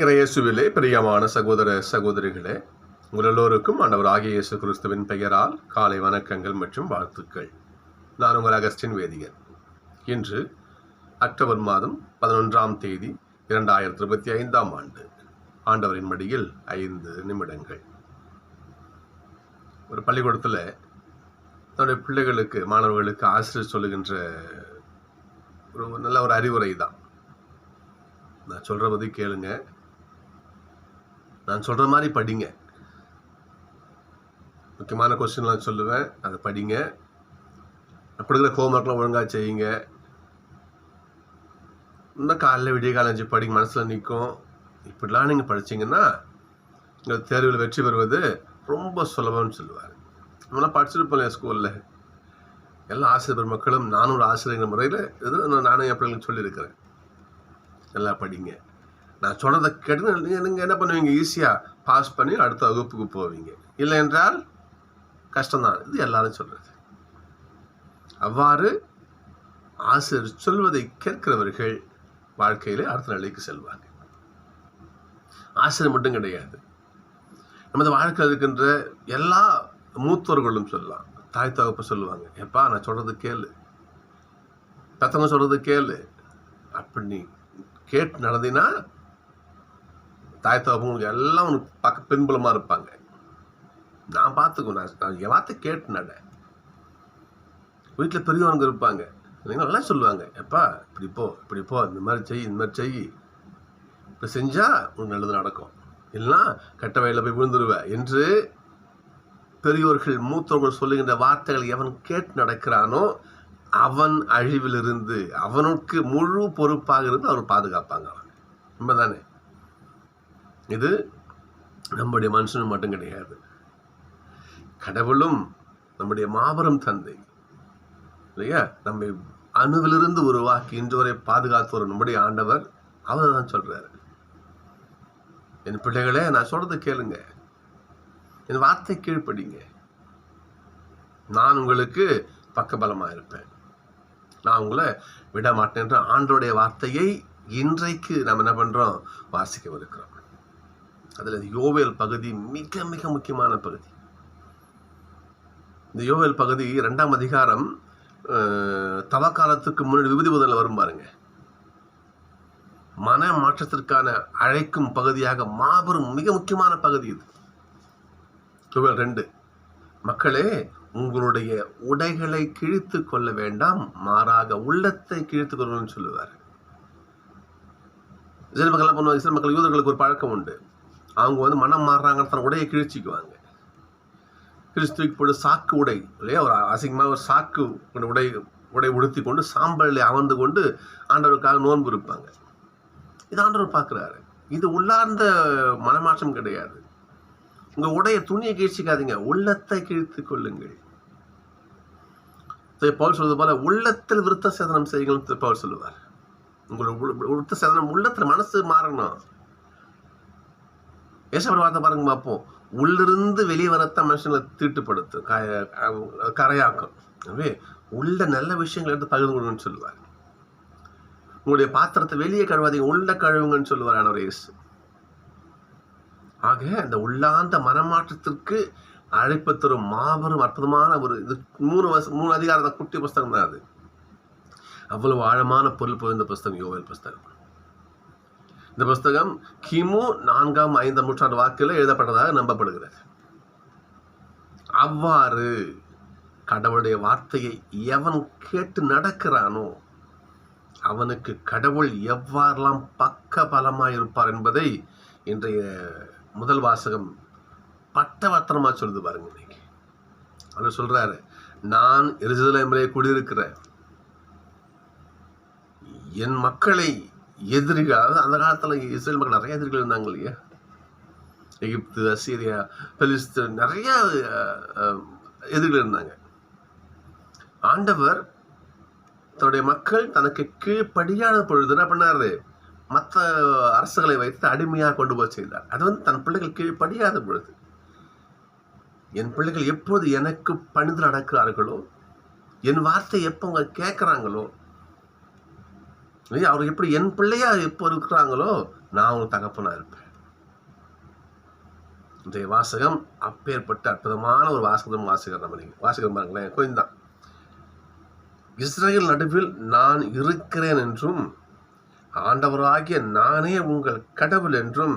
இறையேசுவிலே பிரியமான சகோதர சகோதரிகளே உங்கள் எல்லோருக்கும் ஆண்டவர் ஆகிய இயேசு கிறிஸ்துவின் பெயரால் காலை வணக்கங்கள் மற்றும் வாழ்த்துக்கள். நான் உங்கள் அகஸ்டின் வேதியர் இன்று அக்டோபர் மாதம் பதினொன்றாம் தேதி இரண்டாயிரத்தி இருபத்தி ஐந்தாம் ஆண்டு. ஆண்டவரின் மடியில் ஐந்து நிமிடங்கள். ஒரு பள்ளிக்கூடத்தில் தன்னுடைய பிள்ளைகளுக்கு மாணவர்களுக்கு ஆசிரியர் சொல்லுகின்ற ஒரு நல்ல ஒரு அறிவுரை தான் நான் சொல்கிற பற்றி கேளுங்க. நான் சொல்கிற மாதிரி படிங்க. முக்கியமான கொஸ்டின்லாம் சொல்லுவேன். அதை படிங்க. நான் கொடுக்குற ஹோம்ஒர்க்லாம் ஒழுங்காக செய்யுங்க. இன்னும் காலைல விடிய காலேஜ் படிங்க மனசில் நிற்கும் இப்படிலாம் நீங்கள் படிச்சீங்கன்னா உங்கள் தேர்வில் வெற்றி பெறுவது ரொம்ப சுலபம்னு சொல்லுவார். நம்மளாம் படிச்சிருப்போம் என் ஸ்கூலில் எல்லா ஆசிரியர் பெருமக்களும் நானும் ஒரு ஆசிரியர் முறையில் இது நானும் என் பிள்ளைங்களுக்கு சொல்லியிருக்கிறேன். நல்லா படிங்க. நான் சொல்கிறத கேட்டு நீங்கள் என்ன பண்ணுவீங்க? ஈஸியாக பாஸ் பண்ணி அடுத்த வகுப்புக்கு போவீங்க. இல்லை என்றால் கஷ்டம்தான். இது எல்லாரும் சொல்கிறது அவ்வாறு ஆசிரியர் சொல்வதை கேட்கிறவர்கள் வாழ்க்கையிலே அடுத்த நிலைக்கு செல்வாங்க. ஆசிரியர் மட்டும் கிடையாது. நமது வாழ்க்கையில் இருக்கின்ற எல்லா மூத்தோர்களும் சொல்லலாம். தாய் தகப்ப சொல்லுவாங்க எப்பா நான் சொல்கிறது கேளு. பெத்தவங்க சொல்கிறது கேளு. அப்படி நீ கேட்டு நடந்தினா தாய் தகப்பவங்களுக்கு எல்லாம் உனக்கு பக்க பின்புலமாக இருப்பாங்க. நான் பார்த்துக்கோ நான் நான் என் வார்த்தை கேட்டு நட வீட்டில் பெரியவங்க இருப்பாங்க. நீங்கள் நல்லா சொல்லுவாங்க. எப்பா இப்படி போ இப்படி போ இந்த மாதிரி செய் இந்த மாதிரி செய். இப்போ செஞ்சால் உனக்கு நல்லது நடக்கும். இல்லைன்னா கெட்ட வயலில் போய் விழுந்துருவேன் என்று பெரியோர்கள் மூத்தவர்கள் சொல்லுகின்ற வார்த்தைகளை எவன் கேட்டு நடக்கிறானோ அவன் அழிவிலிருந்து அவனுக்கு முழு பொறுப்பாக இருந்து அவர் பாதுகாப்பாங்க அவன். உண்மைதானே? இது நம்முடைய மனுஷனும் மட்டும் கிடையாது. கடவுளும் நம்முடைய மாபெரும் தந்தை இல்லையா? நம்மை அணுவிலிருந்து உருவாக்கி இன்று வரை பாதுகாத்து வரும் நம்முடைய ஆண்டவர் அவர் தான் சொல்றாரு. என் பிள்ளைகளே நான் சொல்றதை கேளுங்க. என் வார்த்தை கீழ்ப்படிங்க. நான் உங்களுக்கு பக்கபலமா இருப்பேன். நான் உங்களை விட மாட்டேன்ற ஆண்டோடைய வார்த்தையை இன்றைக்கு நம்ம என்ன பண்றோம்? வாசிக்கவிருக்கிறோம். அதில் யோவேல் பகுதி மிக மிக முக்கியமான பகுதி. இந்த யோவேல் பகுதி ரெண்டாம் அதிகாரம் தவ காலத்துக்கு முன்னாடி விபதி முதல்ல வரும் பாருங்க. மன மாற்றத்திற்கான அழைக்கும் பகுதியாக மாபெரும் மிக முக்கியமான பகுதி இது. யோவேல் ரெண்டு மக்களே உங்களுடைய உடைகளை கிழித்து கொள்ள வேண்டாம் மாறாக உள்ளத்தை கிழித்து கொள்ளணும்னு சொல்லுவார். இஸ்ரேல் மக்கள் பண்ணுவாங்க? இஸ்ரேல் மக்கள் யூதர்களுக்கு ஒரு பழக்கம் உண்டு. அவங்க வந்து மனம் மாறுறாங்கன்னு தன் உடையை கிழிச்சிக்குவாங்க கிறிஸ்துவுக்கு போட்டு சாக்கு உடை இல்லையா ஒரு அசிங்கமாக ஒரு சாக்கு உடை உடை உடுத்தி கொண்டு சாம்பலில் அமர்ந்து கொண்டு ஆண்டவருக்காக நோன்பு இருப்பாங்க இது ஆண்டவர் பார்க்குறாரு இது உள்ளார்ந்த மனமாற்றம் கிடையாது உங்க உடைய துணியை கிழிச்சிக்காதீங்க உள்ளத்தை கிழித்து கொள்ளுங்கள் பவுல் சொல்வது போல உள்ளத்தில் விருத்த சேதனம் செய்யுங்கள் பவுல் சொல்லுவார் உங்களோட விருத்த சேதனம் உள்ளத்தில் மனசு மாறணும் ஏசப்பட வார்த்தை பாருங்க பார்ப்போம் உள்ளிருந்து வெளியே வரத்தான் மனுஷங்களை தீட்டுப்படுத்தும். கரையாக்கும். எனவே உள்ள நல்ல விஷயங்களை எடுத்து பகிர்ந்து கொடுங்கன்னு சொல்லுவார். உங்களுடைய பாத்திரத்தை வெளியே கழுவாதீங்க உள்ள கழுவுங்கன்னு சொல்லுவார் ஆனவர் இயேசு. ஆக அந்த உள்ளாந்த மனமாற்றத்திற்கு அழைப்பு தரும் மாபெரும் அற்புதமான ஒரு இது. மூணு வருஷம் மூணு அதிகாரம் குட்டி புஸ்தகம் தான் அது. அவ்வளவு ஆழமான பொருள் புரிந்த புஸ்தகம் யோகல் புஸ்தகம். இந்த புஸ்தகம் கிமு நான்காம் ஐந்தாம் நூற்றாண்டு வாக்கில் எழுதப்பட்டதாக நம்பப்படுகிறது. அவ்வாறு கடவுளுடைய வார்த்தையை எவன் கேட்டு நடக்கிறானோ அவனுக்கு கடவுள் எவ்வாறெல்லாம் பக்க பலமாக இருப்பார் என்பதை இன்றைய முதல் வாசகம் பட்டவர்த்தனமா சொல்லுது பாருங்க இன்னைக்கு. அவர் சொல்றாரு நான் எருசலேமிலே குடியிருக்கிறேன். என் மக்களை எதிரிகள் அதாவது அந்த காலத்தில் இஸ்ரேல் மக்கள் நிறைய எதிரிகள் இருந்தாங்க இல்லையா? எகிப்து அசீரியா பெலிஸ்தீன் நிறைய எதிரிகள் இருந்தாங்க. ஆண்டவர் தன்னுடைய மக்கள் தனக்கு கீழ்ப்படியாத பொழுது என்ன பண்ணாரு? மற்ற அரசுகளை வைத்து அடிமையாக கொண்டு போய் செய்தார். அது வந்து தன் பிள்ளைகள் கீழ்ப்படியாத பொழுது. என் பிள்ளைகள் எப்போது எனக்கு பணிந்து நடக்கிறார்களோ என் வார்த்தை எப்போ அவங்க கேட்குறாங்களோ இல்லையா? அவர் எப்படி என் பிள்ளையா இப்போ இருக்கிறாங்களோ நான் அவங்களுக்கு தகப்பனா இருப்பேன். இன்றைய வாசகம் அப்பேற்பட்ட அற்புதமான ஒரு வாசகம் வாசகர் நம்ம நீங்கள் வாசகம் பாருங்களேன் கொஞ்சம் தான். இஸ்ரேல் நடுவில் நான் இருக்கிறேன் என்றும் ஆண்டவராகிய நானே உங்கள் கடவுள் என்றும்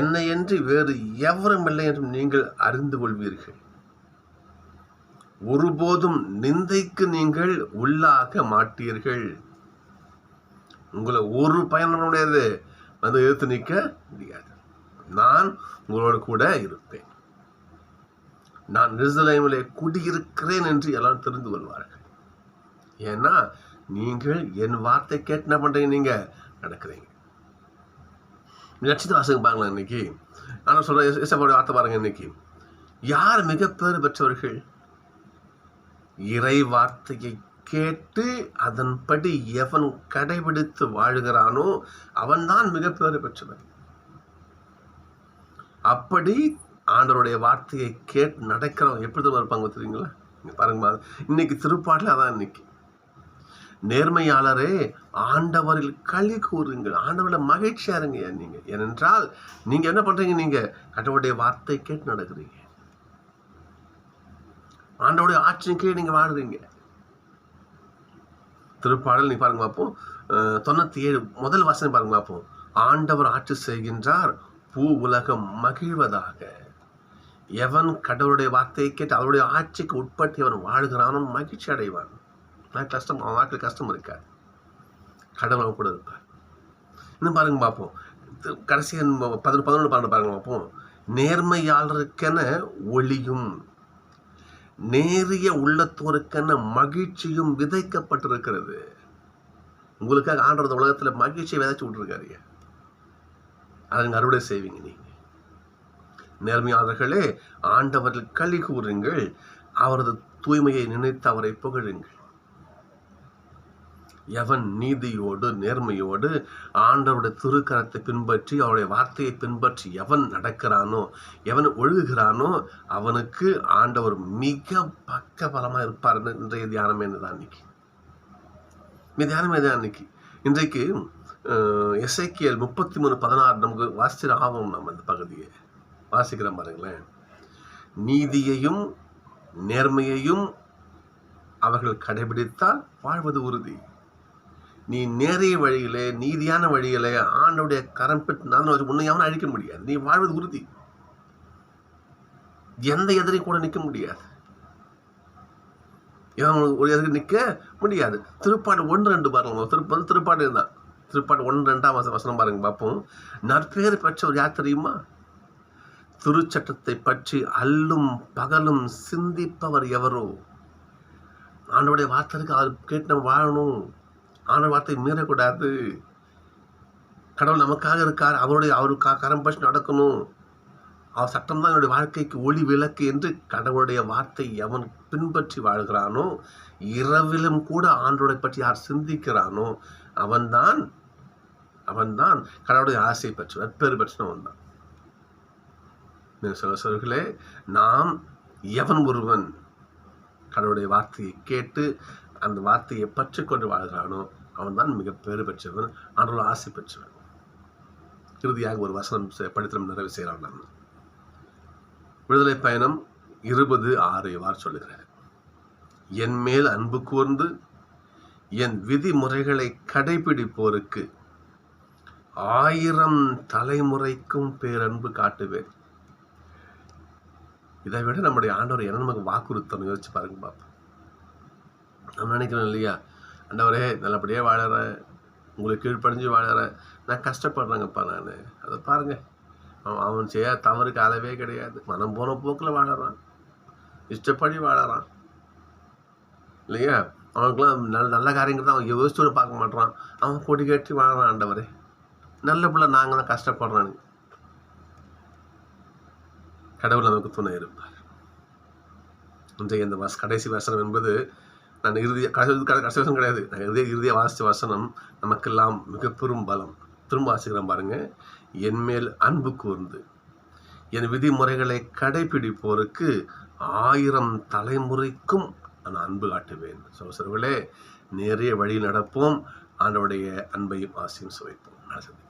என்னையன்றி வேறு எவரும் இல்லை என்றும் நீங்கள் அறிந்து கொள்வீர்கள். ஒருபோதும் நிந்தைக்கு நீங்கள் உள்ளாக மாட்டீர்கள். உங்களை ஒரு பயனுடையது வந்து எதிர்த்து நிற்க முடியாது. நான் உங்களோடு கூட இருப்பேன். நான் நிருசலேமிலே குடியிருக்கிறேன் என்று எல்லாரும் தெரிந்து கொள்வார்கள். ஏன்னா நீங்கள் என் வார்த்தை கேட்டு என்ன பண்றீங்க நீங்க? நடக்கிறீங்க. நட்சத்திர வாசகம் பாருங்களேன் இன்னைக்கு. ஆனால் சொல்ற இசைப்போட வார்த்தை பாருங்க இன்னைக்கு. யார் மிக பெற்றவர்கள்? இறை வார்த்தையை கேட்டு அதன்படி எவன் கடைபிடித்து வாழுகிறானோ அவன்தான் மிகப்பெரிய பெற்றவன். அப்படி ஆண்டவருடைய வார்த்தையை கேட்டு நடக்கிறவங்க எப்படி தான் இருப்பாங்க தெரியுங்களா? பாருங்க இன்னைக்கு திருப்பாட்டில் அதான் இன்னைக்கு. நேர்மையாளரே ஆண்டவரில் களி கூறுங்கள். ஆண்டவரில் மகிழ்ச்சியா இருங்க நீங்கள் ஏனென்றால் நீங்க என்ன பண்றீங்க நீங்க? கடவுளுடைய வார்த்தை கேட்டு நடக்கிறீங்க. ஆண்டவருடைய ஆட்சியின் கீழ் நீங்க வாழ்கிறீங்க திருப்பாடல் நீ பாருங்க பார்ப்போம் தொண்ணூற்றி ஏழு முதல் வாசனை பாருங்க பார்ப்போம் ஆண்டவர் ஆட்சி செய்கின்றார் பூ உலகம் மகிழ்வதாக. எவன் கடவுளுடைய வார்த்தையை கேட்டு அவருடைய ஆட்சிக்கு உட்பட்டு அவன் வாழ்கிறானோ மகிழ்ச்சி அடைவான். நான் கஷ்டம் அவன் வாழ்க்கையில் கஷ்டம் இருக்காது கடவுள் அவன் கூட இருப்பார். இன்னும் பாருங்க பார்ப்போம் கடைசி பதினொன்று பதினொன்று பன்னெண்டு பாருங்க பார்ப்போம் நேர்மையாளருக்கென ஒளியும். நேரிய உள்ளத்தோருக்கென மகிழ்ச்சியும் விதைக்கப்பட்டிருக்கிறது. உங்களுக்காக ஆண்டவர் உலகத்துல மகிழ்ச்சியை விதைச்சு விட்டுருக்காரு அதை அறுவடை செய்வீங்க நீங்கள் நேர்மையாளர்களே ஆண்டவரில் களி கூறுங்கள் அவரது தூய்மையை நினைத்து அவரை புகழுங்கள். எவன் நீதியோடு நேர்மையோடு ஆண்டவருடைய திருக்கரத்தை பின்பற்றி அவருடைய வார்த்தையை பின்பற்றி எவன் நடக்கிறானோ எவன் ஒழுகுகிறானோ அவனுக்கு ஆண்டவர் மிக பக்க பலமாக இருப்பார் இன்றைய தியானம் என்னதான் இன்னைக்கு இந்த தியானம் தான் இன்னைக்கு இன்றைக்கு எஸ்ஐக்கியல் முப்பத்தி மூணு பதினாறு நமக்கு வாசிச்சு ஆகும் நம்ம இந்த பகுதியை. வாசிக்கிறோம் பாருங்களேன். நீதியையும் நேர்மையையும் அவர்கள் கடைபிடித்தால் வாழ்வது உறுதி. நீ நேரிய வழியிலே நீதியான வழியிலே ஆண்டவுடைய கரம் பெற்று நான் உன்னை அழிக்க முடியாது. நீ வாழ்வது உறுதி. எந்த எதிரி கூட நிற்க முடியாது. ஒரு எதிர்க்கு நிற்க முடியாது. திருப்பாடு ஒன்று ரெண்டு பாருங்க. திருப்பது திருப்பாடு தான் திருப்பாடு ஒன்று ரெண்டாம் வசனம் வசனம் பாருங்க பார்ப்போம். நற்பேறு ஒரு யார் தெரியுமா? திருச்சட்டத்தை பற்றி அல்லும் பகலும் சிந்திப்பவர் எவரோ? ஆண்டோடைய வார்த்தைக்கு அவர் கேட்டு நம்ம வாழணும். ஆண்டவர் வார்த்தை மீறக்கூடாது. கடவுள் நமக்காக இருக்கார். அவருடைய அவருக்காக கரம் பற்றி நடக்கணும். அவர் சட்டம் தான் என்னுடைய வாழ்க்கைக்கு ஒளி விளக்கு என்று கடவுளுடைய வார்த்தை எவன் பின்பற்றி வாழ்கிறானோ இரவிலும் கூட ஆண்டோரை பற்றி யார் சிந்திக்கிறானோ அவன்தான் அவன்தான் கடவுளுடைய ஆசை பெற்றவன் வெப்பேறு பெற்றவன் தான் சொல்களே நாம் எவன் ஒருவன் கடவுளுடைய வார்த்தையை கேட்டு அந்த வார்த்தையை பற்றி கொண்டு வாழ்கிறானோ அவன் தான் மிக பேறு பெற்றவன் ஆண்டோட ஆசை பெற்றவன். இறுதியாக ஒரு வசனம் படித்து நம்ம நிறைவு செய்கிறான் நான் விடுதலை பயணம் இருபது ஆறு இவ்வாறு சொல்லுகிறார். என் மேல் அன்பு கூர்ந்து என் விதிமுறைகளை கடைபிடிப்போருக்கு ஆயிரம் தலைமுறைக்கும் பேரன்பு காட்டுவேன். இதை விட நம்முடைய ஆண்டவர் என்ன நமக்கு வாக்குறுத்தணும் யோசிச்சு பாருங்க பாப்பா நம்ம நினைக்கிறோம் இல்லையா? அண்டவரே நல்லபடியாக வாழறேன் உங்களுக்கு கீழ்ப்படிஞ்சு வாழறேன் நான் கஷ்டப்படுறேங்கப்பா நான். அதை பாருங்க. அவன் அவன் செய்ய தவறுக்கு அளவே கிடையாது. மனம் போன போக்கில் வாழறான். இஷ்டப்படி வாழறான். இல்லையா? அவனுக்குலாம் நல்ல நல்ல காரியங்கள் தான் அவன் யோசிச்சு பார்க்க மாட்டான் அவன் கொடி கட்டி வாழறான் ஆண்டவரே நல்ல பிள்ளை நாங்கள் தான் கஷ்டப்படுறானு கடவுள் நமக்கு துணை இருப்பார். இன்றைய இந்த வாஸ் கடைசி வசனம் என்பது நான் இறுதிய கடைசி கடைசி வசனம் கிடையாது. நான் இறுதிய இறுதிய வாசித்த வசனம் நமக்கெல்லாம் மிக பெரும் பலம். திரும்ப வாசிக்கிறேன் பாருங்க. என்மேல் அன்பு கூர்ந்து என் விதிமுறைகளை கடைபிடிப்போருக்கு ஆயிரம் தலைமுறைக்கும் நான் அன்பு காட்டுவேன். சோசர்களே நிறைய வழி நடப்போம். ஆண்டவுடைய அன்பையும் ஆசையும் சுவைப்போம். நான் சந்திப்போம்